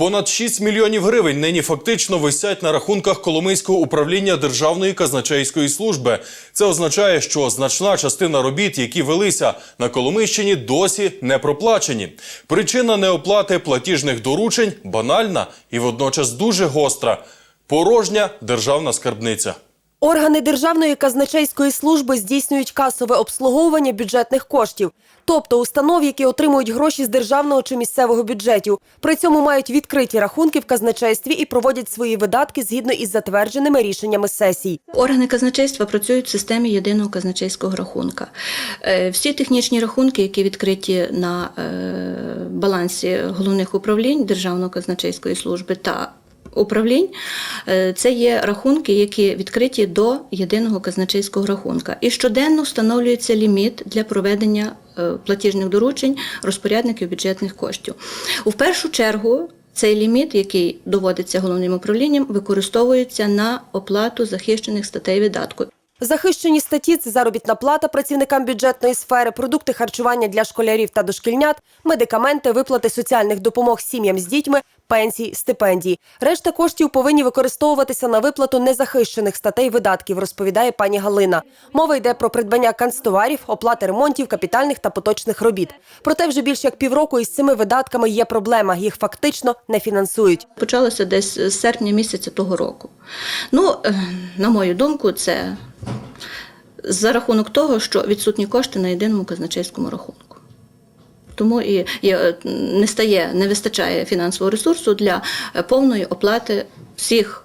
Понад 6 мільйонів гривень нині фактично висять на рахунках Коломийського управління Державної казначейської служби. Це означає, що значна частина робіт, які велися на Коломийщині, досі не проплачені. Причина неоплати платіжних доручень банальна і водночас дуже гостра порожня державна скарбниця. Органи Державної казначейської служби здійснюють касове обслуговування бюджетних коштів, тобто установ, які отримують гроші з державного чи місцевого бюджетів. При цьому мають відкриті рахунки в казначействі і проводять свої видатки згідно із затвердженими рішеннями сесій. Органи казначейства працюють в системі єдиного казначейського рахунка. Е, Всі технічні рахунки, які відкриті на е, балансі головних управлінь Державної казначейської служби та управлінь, е, це є рахунки, які відкриті до єдиного казначейського рахунка. І щоденно встановлюється ліміт для проведення е, платіжних доручень розпорядників бюджетних коштів. У першу чергу цей ліміт, який доводиться головним управлінням, використовується на оплату захищених статей видатку. Захищені статті це заробітна плата працівникам бюджетної сфери, продукти харчування для школярів та дошкільнят, медикаменти, виплати соціальних допомог сім'ям з дітьми, пенсії, стипендії. Решта коштів повинні використовуватися на виплату незахищених статей видатків, розповідає пані Галина. Мова йде про придбання канцтоварів, оплати ремонтів, капітальних та поточних робіт. Проте вже більше як півроку із цими видатками є проблема. Їх фактично не фінансують. Почалося десь з серпня місяця того року. Ну, е, на мою думку, це за рахунок того, що відсутні кошти на єдиному казначейському рахунку. Тому і, е, не стає, не вистачає фінансового ресурсу для е, повної оплати всіх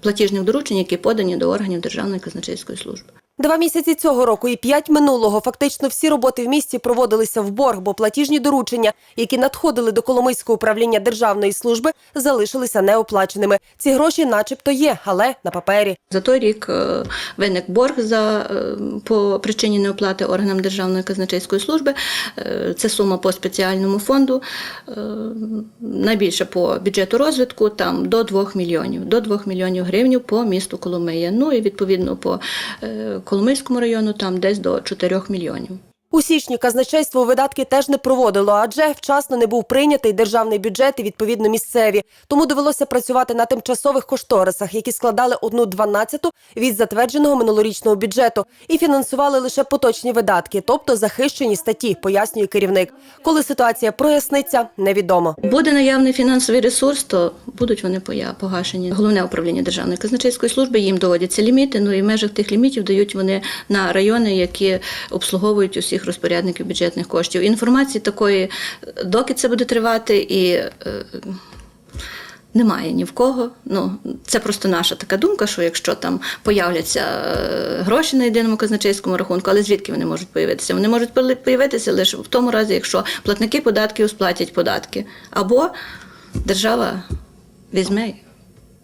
платіжних доручень, які подані до органів Державної казначейської служби. Два місяці цього року і п'ять минулого фактично всі роботи в місті проводилися в борг, бо платіжні доручення, які надходили до Коломийського управління державної служби, залишилися неоплаченими. Ці гроші, начебто, є, але на папері. За той рік е, виник борг за е, по причині неоплати органам Державної казначейської служби. Е, Це сума по спеціальному фонду. Найбільше по бюджету розвитку там до 2 мільйонів, до 2 мільйонів гривень по місту Коломия. Ну і відповідно по Коломийському району там десь до 4 мільйонів. У січні казначейство видатки теж не проводило, адже вчасно не був прийнятий державний бюджет і відповідно місцеві. Тому довелося працювати на тимчасових кошторисах, які складали одну дванадцяту від затвердженого минулорічного бюджету і фінансували лише поточні видатки, тобто захищені статті, пояснює керівник. Коли ситуація проясниться, невідомо. Буде наявний фінансовий ресурс, то будуть вони погашені. Головне управління Державної казначейської служби їм доводяться ліміти. Ну і в межах тих лімітів дають вони на райони, які обслуговують усіх розпорядників бюджетних коштів. Інформації такої, доки це буде тривати, і е, немає ні в кого. Ну це просто наша така думка, що якщо там появляться е, гроші на єдиному казначейському рахунку, але звідки вони можуть появитися? Вони можуть появитися лише в тому разі, якщо платники податків сплатять податки, або держава візьме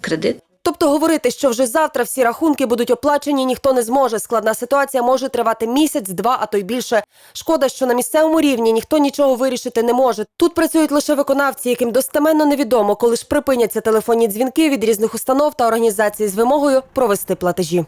кредит. Тобто говорити, що вже завтра всі рахунки будуть оплачені, ніхто не зможе. Складна ситуація може тривати місяць, два, а то й більше. Шкода, що на місцевому рівні ніхто нічого вирішити не може. Тут працюють лише виконавці, яким достеменно невідомо, коли ж припиняться телефонні дзвінки від різних установ та організацій з вимогою провести платежі.